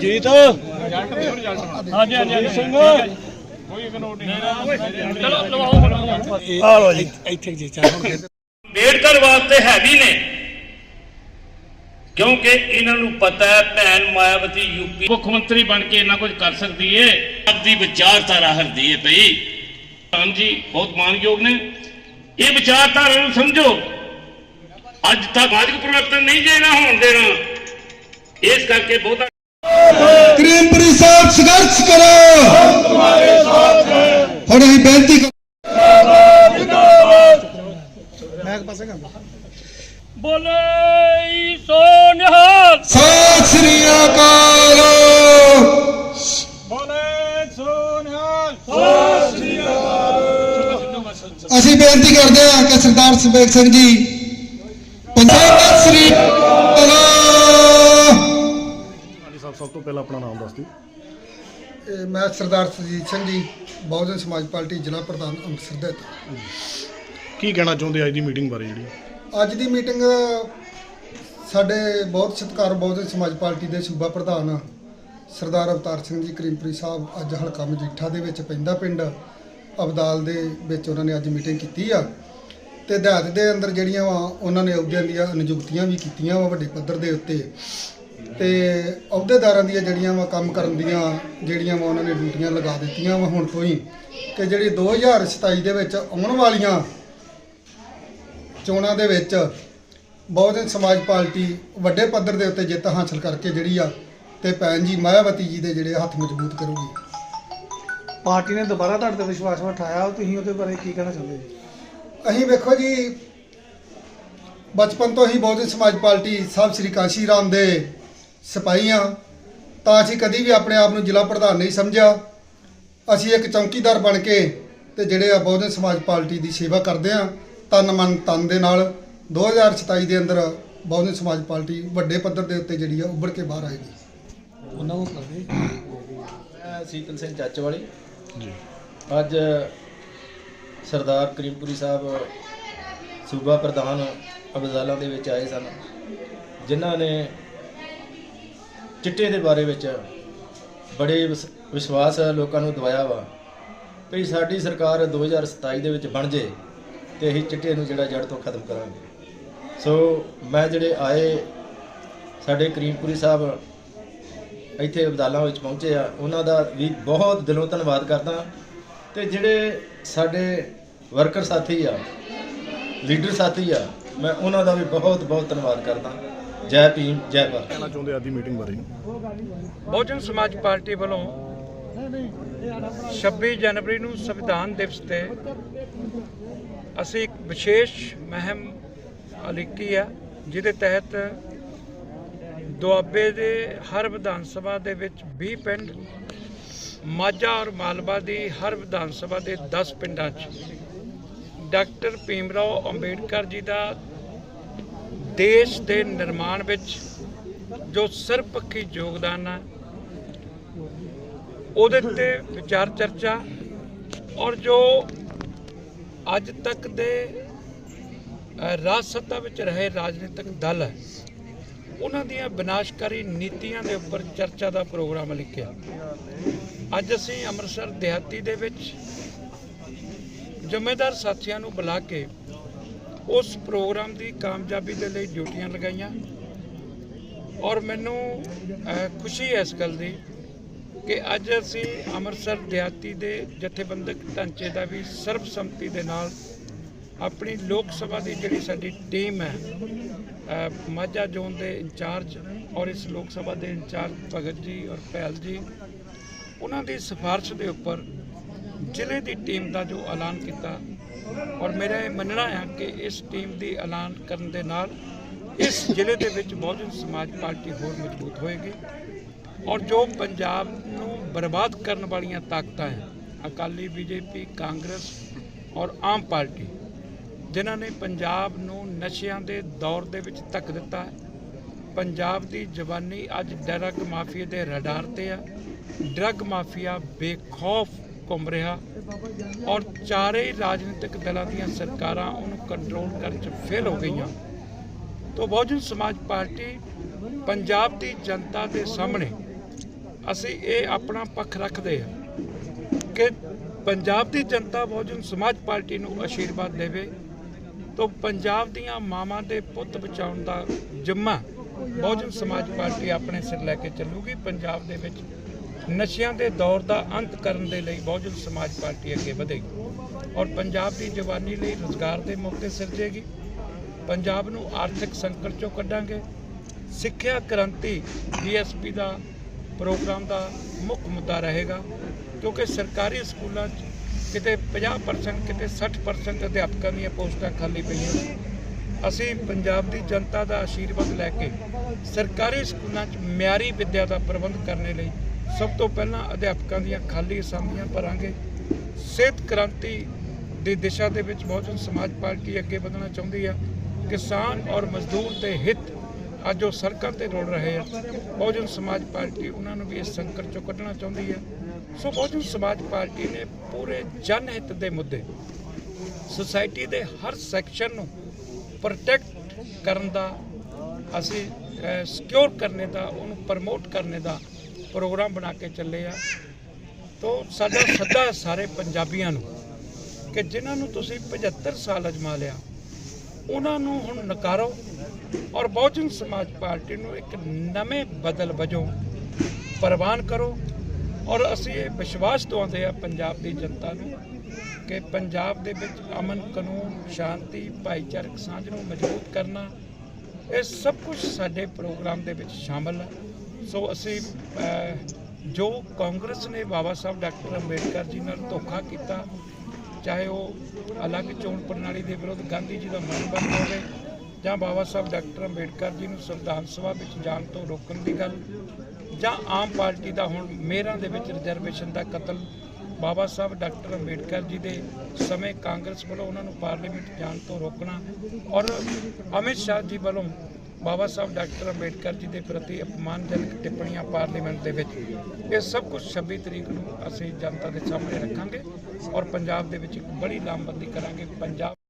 ਜੀਤ ਹਾਂਜੀ ਹਾਂਜੀ ਸਿੰਘ। ਆ ਲੋ ਜੀ। ਅੰਬੇਡਕਰ ਵਾਸਤੇ ਹੈਵੀ ਨੇ। ਕਿਉਂਕਿ ਇਹਨਾਂ ਨੂੰ ਪਤਾ ਹੈ ਭੈਣ ਮਾਇਆਵਤੀ ਯੂਪੀ ਮੁੱਖ ਮੰਤਰੀ ਬਣ ਕੇ ਇਹਨਾਂ ਕੁਝ ਕਰ ਸਕਦੀ ਏ। ਆਪਦੀ ਵਿਚਾਰਧਾਰਾ ਹਰਦੀ ਏ ਭਈ। ਹਾਂਜੀ ਬਹੁਤ ਮਾਨਯੋਗ ਨੇ। ਇਹ ਵਿਚਾਰਧਾਰਾ ਨੂੰ ਸਮਝੋ। ਅੱਜ ਤੱਕ ਸਮਾਜਿਕ ਪਰਿਵਰਤਨ ਨਹੀਂ ਜੇ ਨਾ ਹੋਣ ਦੇਣਾ। ਇਸ ਕਰਕੇ ਬਹੁਤਾ ਕਰੀਮਪੁਰੀ ਸਾਹਿਬ ਸੰਘਰਸ਼ ਕਰੋ। ਹਮ ਤੁਹਾਡੇ ਸਾਥ ਹੈ ਹੁਣ ਅਸੀਂ ਬੇਨਤੀ ਕਰ ਬੋਲੇ ਸੋ ਨਿਹਾਲ। ਸਤਿ ਸ੍ਰੀ ਅਕਾਲ। ਬੋਲੇ ਸੋ ਨਿਹਾਲ। ਅਸੀਂ ਬੇਨਤੀ ਕਰਦੇ ਹਾਂ ਕਿ ਸਰਦਾਰ ਸੁਬੇਗ ਸਿੰਘ ਜੀ ਪੰਜਾਬ ਸ੍ਰੀ ਅਕਾਲ। ਹਾਂਜੀ ਸਾਹਿਬ ਸਭ ਤੋਂ ਪਹਿਲਾਂ ਆਪਣਾ ਨਾਮ ਦੱਸ ਦਿਓ। ਇਹ ਮੈਂ ਸਰਦਾਰ ਸੁਜੀਤ ਸਿੰਘ ਜੀ ਬਹੁਜਨ ਸਮਾਜ ਪਾਰਟੀ ਜ਼ਿਲ੍ਹਾ ਪ੍ਰਧਾਨ ਅੰਮ੍ਰਿਤਸਰ ਦੇ ਕੀ ਕਹਿਣਾ ਚਾਹੁੰਦੇ ਅੱਜ ਦੀ ਮੀਟਿੰਗ ਬਾਰੇ ਜਿਹੜੀ? ਅੱਜ ਦੀ ਮੀਟਿੰਗ ਸਾਡੇ ਬਹੁਤ ਸਤਿਕਾਰ ਬਹੁਜਨ ਸਮਾਜ ਪਾਰਟੀ ਦੇ ਸੂਬਾ ਪ੍ਰਧਾਨ ਸਰਦਾਰ ਅਵਤਾਰ ਸਿੰਘ ਜੀ ਕਰੀਮਪੁਰੀ ਸਾਹਿਬ ਅੱਜ ਹਲਕਾ ਮਜੀਠਾ ਦੇ ਵਿੱਚ ਪੈਂਦਾ ਪਿੰਡ। ਅਬਦਾਲ ਦੇ ਵਿੱਚ ਉਹਨਾਂ ਨੇ ਅੱਜ ਮੀਟਿੰਗ ਕੀਤੀ ਆ। ਤੇ ਦਿਹਾਤ ਦੇ ਅੰਦਰ ਜਿਹੜੀਆਂ ਵਾ, ਉਹਨਾਂ ਨੇ ਅਹੁਦਿਆਂ ਦੀਆਂ ਨਿਯੁਕਤੀਆਂ ਵੀ ਕੀਤੀਆਂ ਵਾ ਵੱਡੇ ਪੱਧਰ ਦੇ ਉੱਤੇ। ਤੇ ਅਹੁਦੇਦਾਰਾਂ ਦੀਆਂ ਜਿਹੜੀਆਂ ਵਾ ਕੰਮ ਕਰਨ ਦੀਆਂ ਜਿਹੜੀਆਂ ਵਾ ਉਹਨਾਂ ਨੇ ਡਿਊਟੀਆਂ ਲਗਾ ਦਿੱਤੀਆਂ ਵਾ ਹੁਣ ਤੋਂ ਹੀ। ਕਿ ਜਿਹੜੀ 2027 ਦੇ ਵਿੱਚ ਆਉਣ ਵਾਲੀਆਂ ਚੋਣਾਂ ਦੇ ਵਿੱਚ ਬਹੁਜਨ ਸਮਾਜ ਪਾਰਟੀ ਵੱਡੇ ਪੱਧਰ ਦੇ ਉੱਤੇ ਜਿੱਤ ਹਾਸਲ ਕਰਕੇ ਜਿਹੜੀ ਆ, ਤੇ ਭੈਣ ਜੀ ਮਾਇਆਵਤੀ ਜੀ ਦੇ ਜਿਹੜੇ ਹੱਥ ਮਜ਼ਬੂਤ ਕਰੂਗੀ। ਪਾਰਟੀ ਨੇ ਦੁਬਾਰਾ ਤੁਹਾਡੇ ਤੇ ਵਿਸ਼ਵਾਸ ਉਠਾਇਆ ਤੁਸੀਂ ਉਹਦੇ ਬਾਰੇ ਕੀ ਕਹਿਣਾ ਚਾਹੁੰਦੇ ਜੀ ਅਸੀਂ ਵੇਖੋ ਜੀ ਬਚਪਨ ਤੋਂ ਹੀ ਬਹੁਜਨ ਸਮਾਜ ਪਾਰਟੀ ਸਾਹਿਬ ਸ੍ਰੀ ਕਾਸ਼ੀ ਰਾਮ ਦੇ ਸਿਪਾਹੀ ਹਾਂ ਤਾਂ ਅਸੀਂ ਕਦੀ ਵੀ ਆਪਣੇ ਆਪ ਨੂੰ ਜ਼ਿਲ੍ਹਾ ਪ੍ਰਧਾਨ ਨਹੀਂ ਸਮਝਿਆ। ਅਸੀਂ ਇੱਕ ਚੌਕੀਦਾਰ ਬਣ ਕੇ ਤੇ ਜਿਹੜੇ ਆ ਬਹੁਜਨ ਸਮਾਜ ਪਾਰਟੀ ਦੀ ਸੇਵਾ ਕਰਦੇ ਆ ਤਨ ਮਨ ਤਨ ਦੇ ਨਾਲ 2027 ਦੇ ਅੰਦਰ ਬਹੁਜਨ ਸਮਾਜ ਪਾਰਟੀ ਵੱਡੇ ਪੱਧਰ ਦੇ ਉੱਤੇ ਜਿਹੜੀ ਆ ਉੱਭਰ ਕੇ ਬਾਹਰ ਆਏਗੀ। ਉਹਨਾਂ ਨੂੰ ਕਰਦੇ? ਮੈਂ ਸੀਤਲ ਸਿੰਘ ਚੱਚਵਾਲੀ। ਜੀ। ਅੱਜ ਸਰਦਾਰ ਕਰੀਮਪੁਰੀ ਸਾਹਿਬ ਸੂਬਾ ਪ੍ਰਧਾਨ ਅਬਦਾਲਾਂ ਦੇ ਵਿੱਚ ਆਏ ਸਨ, ਜਿਨ੍ਹਾਂ ਨੇ ਚਿੱਟੇ ਦੇ ਬਾਰੇ ਵਿੱਚ ਬੜੇ ਵਿਸ- ਵਿਸ਼ਵਾਸ ਲੋਕਾਂ ਨੂੰ ਦਵਾਇਆ ਵਾ ਵੀ ਸਾਡੀ ਸਰਕਾਰ 2027 ਦੇ ਵਿੱਚ ਬਣ ਜੇ ਤੇ ਅਸੀਂ ਚਿੱਟੇ ਨੂੰ ਜਿਹੜਾ ਜੜ ਤੋਂ ਖਤਮ ਕਰਾਂਗੇ। ਸੋ ਮੈਂ ਜਿਹੜੇ ਆਏ ਸਾਡੇ ਕਰੀਮਪੁਰੀ ਸਾਹਿਬ ਇੱਥੇ ਅਬਦਾਲਾਂ ਵਿੱਚ ਪਹੁੰਚੇ ਆ, ਉਹਨਾਂ ਦਾ ਵੀ ਬਹੁਤ ਦਿਲੋਂ ਧੰਨਵਾਦ ਕਰਦਾ। ਤੇ ਜਿਹੜੇ ਸਾਡੇ ਵਰਕਰ ਸਾਥੀ ਆ ਲੀਡਰ ਸਾਥੀ ਆ ਮੈਂ ਉਹਨਾਂ ਦਾ ਵੀ ਬਹੁਤ ਬਹੁਤ ਧੰਨਵਾਦ ਕਰਦਾ। ਜੈ ਭੀਮ ਜੈ ਭਾਰਤ। ਕਹਿਣਾ ਚਾਹੁੰਦੇ ਅੱਜ ਦੀ ਮੀਟਿੰਗ ਬਾਰੇ? ਬਹੁਜਨ ਸਮਾਜ ਪਾਰਟੀ ਵੱਲੋਂ 26 ਜਨਵਰੀ ਨੂੰ ਸੰਵਿਧਾਨ ਦਿਵਸ ਤੇ ਅਸੀਂ ਇੱਕ ਵਿਸ਼ੇਸ਼ ਮਹਿਮ ਅਲਿਕੀ ਆ ਜਿਹਦੇ ਤਹਿਤ ਦੁਆਬੇ ਦੇ ਹਰ ਵਿਧਾਨ ਸਭਾ ਦੇ ਵਿੱਚ 20 ਪਿੰਡ ਮਾਝਾ ਔਰ ਮਾਲਵਾ ਦੀ ਹਰ ਵਿਧਾਨ ਸਭਾ ਦੇ 10 ਪਿੰਡਾਂ 'ਚ ਡਾਕਟਰ ਭੀਮਰਾਓ ਅੰਬੇਡਕਰ ਜੀ ਦਾ ਦੇਸ਼ ਦੇ ਨਿਰਮਾਣ ਵਿੱਚ ਜੋ ਸਰਬਪੱਖੀ ਯੋਗਦਾਨ ਹੈ ਉਹਦੇ ਤੇ ਵਿਚਾਰ ਚਰਚਾ ਔਰ ਜੋ ਅੱਜ ਤੱਕ ਦੇ ਰਾਜ ਸੱਤਾ ਵਿੱਚ ਰਹੇ ਰਾਜਨੀਤਿਕ ਦਲ ਹੈ, ਉਹਨਾਂ ਦੀਆਂ ਵਿਨਾਸ਼ਕਾਰੀ ਨੀਤੀਆਂ ਦੇ ਉੱਪਰ ਚਰਚਾ ਦਾ ਪ੍ਰੋਗਰਾਮ ਲਿਖਿਆ। ਅੱਜ ਅਸੀਂ ਅੰਮ੍ਰਿਤਸਰ ਦਿਹਾਤੀ ਦੇ ਵਿੱਚ ਜ਼ਿੰਮੇਦਾਰ ਸਾਥੀਆਂ ਨੂੰ ਬੁਲਾ ਕੇ ਉਸ ਪ੍ਰੋਗਰਾਮ ਦੀ ਕਾਮਯਾਬੀ ਦੇ ਲਈ ਡਿਊਟੀਆਂ ਲਗਾਈਆਂ। ਔਰ ਮੈਨੂੰ ਖੁਸ਼ੀ ਹੈ ਇਸ ਗੱਲ ਦੀ ਕਿ ਅੱਜ ਅਸੀਂ ਅੰਮ੍ਰਿਤਸਰ ਦਿਹਾਤੀ ਦੇ ਜਥੇਬੰਦਕ ਢਾਂਚੇ ਦਾ ਵੀ ਸਰਬਸੰਮਤੀ ਦੇ ਨਾਲ ਆਪਣੀ ਲੋਕ ਸਭਾ ਦੀ ਜਿਹੜੀ ਸਾਡੀ ਟੀਮ ਹੈ ਮਾਝਾ ਜ਼ੋਨ ਦੇ ਇੰਚਾਰਜ ਔਰ ਇਸ ਲੋਕ ਸਭਾ ਦੇ ਇੰਚਾਰਜ ਭਗਤ ਜੀ ਔਰ ਪਹਿਲ ਜੀ ਉਹਨਾਂ ਦੀ ਸਿਫਾਰਿਸ਼ ਦੇ ਉੱਪਰ ਜ਼ਿਲ੍ਹੇ ਦੀ ਟੀਮ ਦਾ ਜੋ ਐਲਾਨ ਕੀਤਾ ਔਰ ਮੇਰਾ ਇਹ ਮੰਨਣਾ ਹੈ ਕਿ ਇਸ ਟੀਮ ਦੀ ਐਲਾਨ ਕਰਨ ਦੇ ਨਾਲ ਇਸ ਜ਼ਿਲ੍ਹੇ ਦੇ ਵਿੱਚ ਬਹੁਜਨ ਸਮਾਜ ਪਾਰਟੀ ਹੋਰ ਮਜ਼ਬੂਤ ਹੋਏਗੀ ਔਰ ਜੋ ਪੰਜਾਬ ਨੂੰ ਬਰਬਾਦ ਕਰਨ ਵਾਲੀਆਂ ਤਾਕਤਾਂ ਹੈ, ਅਕਾਲੀ ਬੀਜੇਪੀ, ਕਾਂਗਰਸ ਔਰ ਆਮ ਪਾਰਟੀ, ਜਿਨ੍ਹਾਂ ਨੇ ਪੰਜਾਬ ਨੂੰ ਨਸ਼ਿਆਂ ਦੇ ਦੌਰ ਦੇ ਵਿੱਚ ਧੱਕ ਦਿੱਤਾ ਹੈ। ਪੰਜਾਬ ਦੀ ਜਵਾਨੀ ਅੱਜ ਡਰੱਗ ਮਾਫੀਆ ਦੇ ਰਡਾਰ ਤੇ ਆ। ਡਰੱਗ ਮਾਫੀਆ ਬੇਖੌਫ ਘੁੰਮ ਰਿਹਾ ਔਰ ਚਾਰੇ ਰਾਜਨੀਤਿਕ ਦਲਾਂ ਦੀਆਂ ਸਰਕਾਰਾਂ ਉਹਨੂੰ ਕੰਟਰੋਲ ਕਰਨ 'ਚ ਫੇਲ ਹੋ ਗਈਆਂ। ਤੋਂ ਬਹੁਜਨ ਸਮਾਜ ਪਾਰਟੀ ਪੰਜਾਬ ਦੀ ਜਨਤਾ ਦੇ ਸਾਹਮਣੇ ਅਸੀਂ ਇਹ ਆਪਣਾ ਪੱਖ ਰੱਖਦੇ ਹਾਂ ਕਿ ਪੰਜਾਬ ਦੀ ਜਨਤਾ ਬਹੁਜਨ ਸਮਾਜ ਪਾਰਟੀ ਨੂੰ ਆਸ਼ੀਰਵਾਦ ਦੇਵੇ ਤੋਂ ਪੰਜਾਬ ਦੀਆਂ ਮਾਵਾਂ ਦੇ ਪੁੱਤ ਬਚਾਉਣ ਦਾ ਜਿੰਮਾ ਬਹੁਜਨ ਸਮਾਜ ਪਾਰਟੀ ਆਪਣੇ ਸਿਰ ਲੈ ਕੇ ਚੱਲੂਗੀ। ਪੰਜਾਬ ਦੇ ਵਿੱਚ ਨਸ਼ਿਆਂ ਦੇ ਦੌਰ ਦਾ ਅੰਤ ਕਰਨ ਦੇ ਲਈ ਬਹੁਜਨ ਸਮਾਜ ਪਾਰਟੀ ਅੱਗੇ ਵਧੇਗੀ ਔਰ ਪੰਜਾਬ ਦੀ ਜਵਾਨੀ ਲਈ ਰੋਜ਼ਗਾਰ ਦੇ ਮੌਕੇ ਸਿਰਜੇਗੀ। ਪੰਜਾਬ ਨੂੰ ਆਰਥਿਕ ਸੰਕਟ ਚੋਂ ਕੱਢਾਂਗੇ। ਸਿੱਖਿਆ ਕ੍ਰਾਂਤੀ ਡੀਐਸਪੀ ਦਾ ਪ੍ਰੋਗਰਾਮ ਦਾ ਮੁੱਖ ਮੁੱਦਾ ਰਹੇਗਾ ਕਿਉਂਕਿ ਸਰਕਾਰੀ ਸਕੂਲਾਂ 'ਚ ਕਿਤੇ 50% ਕਿਤੇ 60% ਅਧਿਆਪਕਾਂ ਦੀਆਂ ਪੋਸਟਾਂ ਖਾਲੀ ਪਈਆਂ ਅਸੀਂ ਪੰਜਾਬ ਦੀ ਜਨਤਾ ਦਾ ਆਸ਼ੀਰਵਾਦ ਲੈ ਕੇ ਸਰਕਾਰੀ ਸਕੂਲਾਂ 'ਚ ਮਿਆਰੀ ਵਿੱਦਿਆ ਦਾ ਪ੍ਰਬੰਧ ਕਰਨ ਲਈ ਸਭ ਤੋਂ ਪਹਿਲਾਂ ਅਧਿਆਪਕਾਂ ਦੀਆਂ ਖਾਲੀ ਅਸਾਮੀਆਂ ਭਰਾਂਗੇ। ਸਿਹਤ ਕ੍ਰਾਂਤੀ ਦੀ ਦਿਸ਼ਾ ਦੇ ਵਿੱਚ ਬਹੁਜਨ ਸਮਾਜ ਪਾਰਟੀ ਅੱਗੇ ਵਧਣਾ ਚਾਹੁੰਦੀ ਆ। ਕਿਸਾਨ ਔਰ ਮਜ਼ਦੂਰ ਦੇ ਹਿੱਤ ਅੱਜ ਉਹ ਸੜਕਾਂ ਤੇ ਰੋੜ ਰਹੇ ਆ। ਬਹੁਜਨ ਸਮਾਜ ਪਾਰਟੀ ਉਹਨਾਂ ਨੂੰ ਵੀ ਇਸ ਸੰਕਟ ਚੋਂ ਕੱਢਣਾ ਚਾਹੁੰਦੀ ਹੈ ਸੋ ਬਹੁਜਨ ਸਮਾਜ ਪਾਰਟੀ ਨੇ ਪੂਰੇ ਜਨ ਹਿੱਤ ਦੇ ਮੁੱਦੇ ਸੁਸਾਇਟੀ ਦੇ ਹਰ ਸੈਕਸ਼ਨ ਨੂੰ ਪ੍ਰੋਟੈਕਟ ਕਰਨ ਦਾ, ਅਸੀਂ ਸਿਕਿਉਰ ਕਰਨੇ ਦਾ, ਉਹਨੂੰ ਪ੍ਰਮੋਟ ਕਰਨੇ ਦਾ ਪ੍ਰੋਗਰਾਮ ਬਣਾ ਕੇ ਚੱਲੇ ਆ। ਤੋਂ ਸਾਡਾ ਸੱਦਾ ਸਾਰੇ ਪੰਜਾਬੀਆਂ ਨੂੰ ਕਿ ਜਿਨ੍ਹਾਂ ਨੂੰ ਤੁਸੀਂ 75 ਸਾਲ ਅਜਮਾ ਲਿਆ, ਉਹਨਾਂ ਨੂੰ ਹੁਣ ਨਕਾਰੋ ਔਰ ਬਹੁਜਨ ਸਮਾਜ ਪਾਰਟੀ ਨੂੰ ਇੱਕ ਨਵੇਂ ਬਦਲ ਵਜੋਂ ਪ੍ਰਵਾਨ ਕਰੋ। ਔਰ ਅਸੀਂ ਇਹ ਵਿਸ਼ਵਾਸ ਦਵਾਉਂਦੇ ਆ ਪੰਜਾਬ ਦੀ ਜਨਤਾ ਨੂੰ ਕਿ ਪੰਜਾਬ ਦੇ ਵਿੱਚ ਅਮਨ, ਕਾਨੂੰਨ, ਸ਼ਾਂਤੀ, ਭਾਈਚਾਰਕ ਸਾਂਝ ਨੂੰ ਮਜ਼ਬੂਤ ਕਰਨਾ, ਇਹ ਸਭ ਕੁਝ ਸਾਡੇ ਪ੍ਰੋਗਰਾਮ ਦੇ ਵਿੱਚ ਸ਼ਾਮਲ ਹੈ। ਸੋ ਅਸੀਂ ਜੋ ਕਾਂਗਰਸ ਨੇ ਬਾਬਾ ਸਾਹਿਬ ਡਾਕਟਰ ਅੰਬੇਡਕਰ ਜੀ ਨਾਲ ਧੋਖਾ ਕੀਤਾ, ਚਾਹੇ ਉਹ ਅਲੱਗ ਚੋਣ ਪ੍ਰਣਾਲੀ ਦੇ ਵਿਰੁੱਧ ਗਾਂਧੀ ਜੀ ਦਾ ਮਨ ਬੰਦ ਹੋਵੇ ਜਾਂ ਬਾਬਾ ਸਾਹਿਬ ਡਾਕਟਰ ਅੰਬੇਡਕਰ ਜੀ ਨੂੰ ਸੰਵਿਧਾਨ ਸਭਾ ਵਿੱਚ ਜਾਣ ਤੋਂ ਰੋਕਣ ਦੀ ਗੱਲ, ਜਾਂ ਆਮ ਪਾਰਟੀ ਦਾ ਹੁਣ ਮੇਅਰਾਂ ਦੇ ਵਿੱਚ ਰਿਜ਼ਰਵੇਸ਼ਨ ਦਾ ਕਤਲ, ਬਾਬਾ ਸਾਹਿਬ ਡਾਕਟਰ ਅੰਬੇਡਕਰ ਜੀ ਦੇ ਸਮੇਂ ਕਾਂਗਰਸ ਵੱਲੋਂ ਉਹਨਾਂ ਨੂੰ ਪਾਰਲੀਮੈਂਟ ਜਾਣ ਤੋਂ ਰੋਕਣਾ ਔਰ ਅਮਿਤ ਸ਼ਾਹ ਜੀ ਵੱਲੋਂ ਬਾਬਾ ਸਾਹਿਬ ਡਾਕਟਰ ਅੰਬੇਡਕਰ ਜੀ ਦੇ ਪ੍ਰਤੀ ਅਪਮਾਨਜਨਕ ਟਿੱਪਣੀਆਂ ਪਾਰਲੀਮੈਂਟ ਦੇ ਵਿੱਚ। ਇਹ ਸਭ ਕੁਝ 26 ਤਰੀਕ ਨੂੰ ਅਸੀਂ ਜਨਤਾ ਦੇ ਸਾਹਮਣੇ ਰੱਖਾਂਗੇ ਔਰ ਪੰਜਾਬ ਦੇ ਵਿੱਚ ਇੱਕ ਬੜੀ ਲਾਮਬੰਦੀ ਕਰਾਂਗੇ। ਪੰਜਾਬ